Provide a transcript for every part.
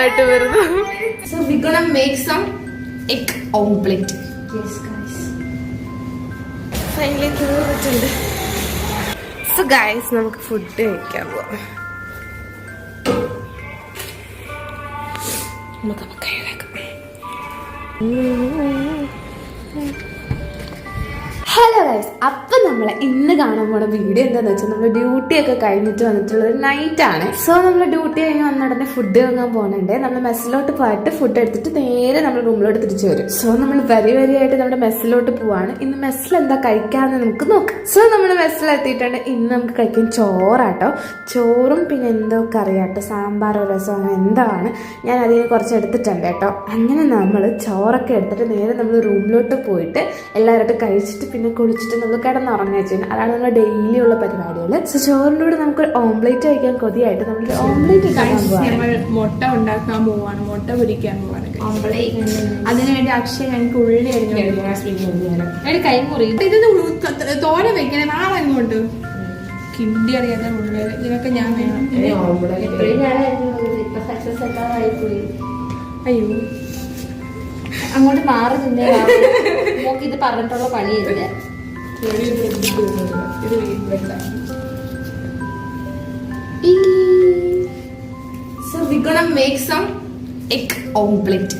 ആയിട്ട് വരുന്നു. So we gonna make some egg omelette yes guys finally തീർന്നിട്ടുണ്ട് so guys നമുക്ക് ഫുഡ് കഴിക്കാൻ പോവാം. നമുക്ക് നമുക്ക് കയ്യിലാക്കാം ഹലോ ഗൈസ് അപ്പം നമ്മൾ ഇന്ന് കാണാൻ പോണ വീഡിയോ എന്താണെന്ന് വെച്ചാൽ നമ്മൾ ഡ്യൂട്ടി ഒക്കെ കഴിഞ്ഞിട്ട് വന്നിട്ടുള്ള ഒരു നൈറ്റ് ആണ്. സോ നമ്മൾ ഡ്യൂട്ടി കഴിഞ്ഞ് വന്ന ഉടനെ ഫുഡ് വാങ്ങാൻ പോകുന്നുണ്ട് നമ്മൾ മെസ്സിലോട്ട് പോയിട്ട് ഫുഡ് എടുത്തിട്ട് നേരെ നമ്മൾ റൂമിലോട്ട് തിരിച്ചു വരും. സോ നമ്മൾ വരി വരിയായിട്ട് നമ്മുടെ മെസ്സിലോട്ട് പോവാണ്. ഇന്ന് മെസ്സിൽ എന്താ കഴിക്കാന്ന് നമുക്ക് നോക്കാം. സോ നമ്മൾ മെസ്സിൽ എത്തിയിട്ടുണ്ട് ഇന്ന് നമുക്ക് കഴിക്കാൻ ചോറാട്ടോ. ചോറും പിന്നെ എന്തോ കറിയാട്ടോ. സാമ്പാറോ രസമോ എന്താണ് ഞാൻ അതിന് കുറച്ച് എടുത്തിട്ടുണ്ട് കേട്ടോ. അങ്ങനെ നമ്മൾ ചോറൊക്കെ എടുത്തിട്ട് നേരെ നമ്മൾ റൂമിലോട്ട് പോയിട്ട് എല്ലാവരും കഴിച്ചിട്ട് പിന്നെ കുളിച്ചിട്ട് നമ്മൾ കിടന്നുറങ്ങുക ചെയ്യുന്നത്. അതാണ് നമ്മുടെ ഡെയിലി ഉള്ള പരിപാടികൾ സോ ചോറിന്റെ കൂടെ നമുക്ക് ഓംലേറ്റ് കഴിക്കാൻ കൊതിയായിട്ട് നമ്മൾ ഓംലേറ്റ് നമ്മൾ മുട്ട ഉണ്ടാക്കാൻ പോവാണ്. മുട്ട പൊരിക്കാൻ പോവാണ്. അതിനുവേണ്ടി അക്ഷയ ഞങ്ങൾക്ക് ഉള്ളി അരിഞ്ഞു കൈ മുറി. ഇത് തോര വെക്കണേ. നാളെ അങ്ങോട്ട് കിണ്ടി അറിയാതെ ഉള്ളി. ഇതിനൊക്കെ ഞാൻ വേണം. അയ്യോ. അങ്ങോട്ട് മാറി നിന്നേ നമുക്ക് ഇത് പറഞ്ഞിട്ടുള്ള പണിയില്ല ഇത് we gonna make some egg omelette.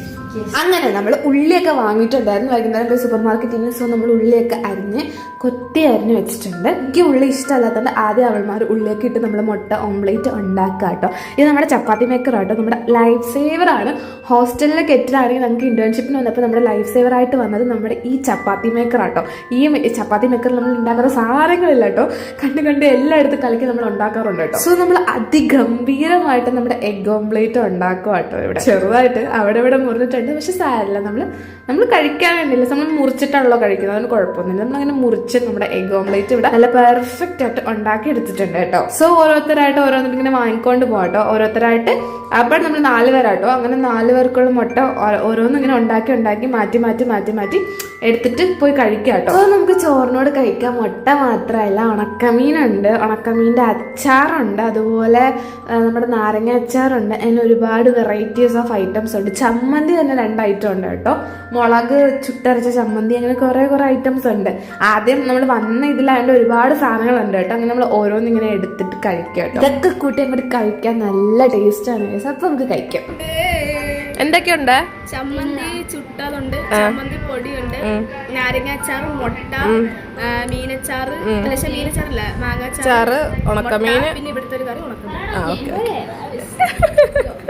അങ്ങനെ നമ്മൾ ഉള്ളിയൊക്കെ വാങ്ങിയിട്ടുണ്ടായിരുന്നു വൈകുന്നേരം പോയി സൂപ്പർ മാർക്കറ്റിൽ നിന്ന്. സോ നമ്മൾ ഉള്ളിയൊക്കെ അരിഞ്ഞ് കൊത്തി അരിഞ്ഞ് വെച്ചിട്ടുണ്ട്. എനിക്ക് ഉള്ളി ഇഷ്ടമല്ലാത്തതുകൊണ്ട് ആദ്യം അവൾമാർ ഉള്ളിയൊക്കെ ഇട്ട് നമ്മൾ മുട്ട ഓംലേറ്റ് ഉണ്ടാക്കുക കേട്ടോ. ഇത് നമ്മുടെ ചപ്പാത്തി മേക്കർ ആട്ടോ. നമ്മുടെ ലൈഫ് സേവർ ആണ്. ഹോസ്റ്റലിലെ കെറ്റിലാണെങ്കിൽ നമുക്ക് ഇന്റേൺഷിപ്പിന് വന്നപ്പോൾ നമ്മുടെ ലൈഫ് സേവർ ആയിട്ട് വന്നത് നമ്മുടെ ഈ ചപ്പാത്തി മേക്കർ ആട്ടോ. ഈ ചപ്പാത്തി മേക്കറിൽ നമ്മൾ ഉണ്ടാക്കുന്ന സാധനങ്ങളില്ല കേട്ടോ. കണ്ട് കണ്ട് എല്ലായിടത്തും കളിക്ക് നമ്മൾ ഉണ്ടാക്കാറുണ്ട് കേട്ടോ. സോ നമ്മൾ അതിഗംഭീരമായിട്ട് നമ്മുടെ എഗ് ഓംലേറ്റ് ഉണ്ടാക്കുക കേട്ടോ ഇവിടെ. ചെറുതായിട്ട്. അവിടെ ഇവിടെ മുറിഞ്ഞിട്ടുണ്ട് പക്ഷെ സാരമില്ല. നമ്മൾ നമ്മൾ കഴിക്കാൻ വേണ്ടിയില്ല. നമ്മൾ മുറിച്ചിട്ടാണല്ലോ കഴിക്കുന്നത്. അതിന് കുഴപ്പമൊന്നുമില്ല. നമ്മളങ്ങനെ മുറിച്ച് നമ്മുടെ എഗ് ഓംലേറ്റ് ഇവിടെ നല്ല പെർഫെക്റ്റ് ആയിട്ട് ഉണ്ടാക്കി എടുത്തിട്ടുണ്ട് കേട്ടോ. സോ ഓരോരുത്തരായിട്ട് ഓരോന്നും ഇങ്ങനെ വാങ്ങിക്കൊണ്ട് പോകട്ടോ ഓരോരുത്തരായിട്ട് അപ്പോൾ നമ്മൾ നാല് പേരാട്ടോ. അങ്ങനെ നാല് പേർക്കുള്ള മുട്ട ഓ- ഓരോന്നും ഇങ്ങനെ ഉണ്ടാക്കി ഉണ്ടാക്കി മാറ്റി മാറ്റി മാറ്റി മാറ്റി എടുത്തിട്ട് പോയി കഴിക്കാം കേട്ടോ അപ്പോൾ നമുക്ക് ചോറിനോട് കഴിക്കാം മുട്ട മാത്രമല്ല ഉണക്കമീനുണ്ട്. ഉണക്കമീന്റെ അച്ചാറുണ്ട്. അതുപോലെ നമ്മുടെ നാരങ്ങ അച്ചാറുണ്ട്. അതിന് ഒരുപാട് വെറൈറ്റീസ് ഓഫ് ഐറ്റംസ് ഉണ്ട്. ചമ്മന്തി രണ്ട് ഐറ്റം ഉണ്ട് കേട്ടോ. മുളക് ചുട്ടരച്ച ചമ്മന്തി അങ്ങനെ കുറേ കുറേ ഐറ്റംസ് ഉണ്ട്. ആദ്യം നമ്മൾ വന്ന ഇതിലായതുകൊണ്ട് ഒരുപാട് സാധനങ്ങൾ ഉണ്ട് കേട്ടോ. അങ്ങനെ നമ്മൾ ഓരോന്നിങ്ങനെ എടുത്തിട്ട് കഴിക്കാം കേട്ടോ. ഇതൊക്കെ കൂട്ടി അങ്ങോട്ട് കഴിക്കാൻ നല്ല ടേസ്റ്റാണ് അപ്പോൾ നമുക്ക് കഴിക്കാം. എന്തൊക്കെയുണ്ട്? ചമ്മന്തി ചുട്ടതുണ്ട് ചമ്മന്തി പൊടിയുണ്ട് നാരങ്ങാച്ചാറ് മുട്ട മീനച്ചാറ് അല്ല ശ്ശെ, മീനച്ചാറില്ല മാങ്ങാച്ചാറ് ഉണക്കമീൻ. പിന്നെ ഇവിടുത്തെ ഒരു കറി ഉണക്കമീൻ.